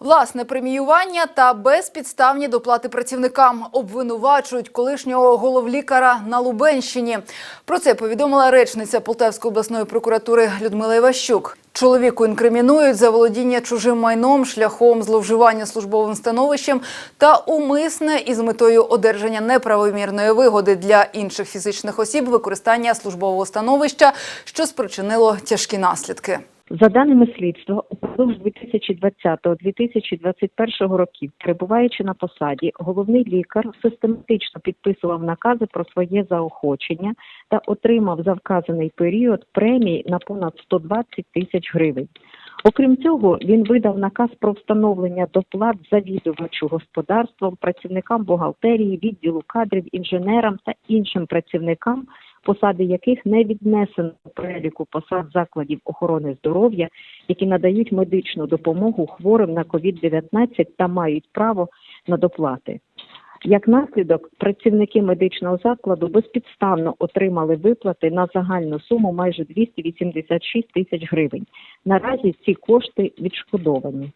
Власне преміювання та безпідставні доплати працівникам обвинувачують колишнього головлікара на Лубенщині. Про це повідомила речниця Полтавської обласної прокуратури Людмила Іващук. Чоловіку інкримінують за володіння чужим майном шляхом зловживання службовим становищем та умисне із метою одержання неправомірної вигоди для інших фізичних осіб використання службового становища, що спричинило тяжкі наслідки. За даними слідства, упродовж 2020-2021 років, перебуваючи на посаді, головний лікар систематично підписував накази про своє заохочення та отримав за вказаний період премії на понад 120 тисяч гривень. Окрім цього, він видав наказ про встановлення доплат завідувачу господарством, працівникам бухгалтерії, відділу кадрів, інженерам та іншим працівникам, посади яких не віднесено до переліку посад закладів охорони здоров'я, які надають медичну допомогу хворим на COVID-19 та мають право на доплати. Як наслідок, працівники медичного закладу безпідставно отримали виплати на загальну суму майже 286 тисяч гривень. Наразі ці кошти відшкодовані.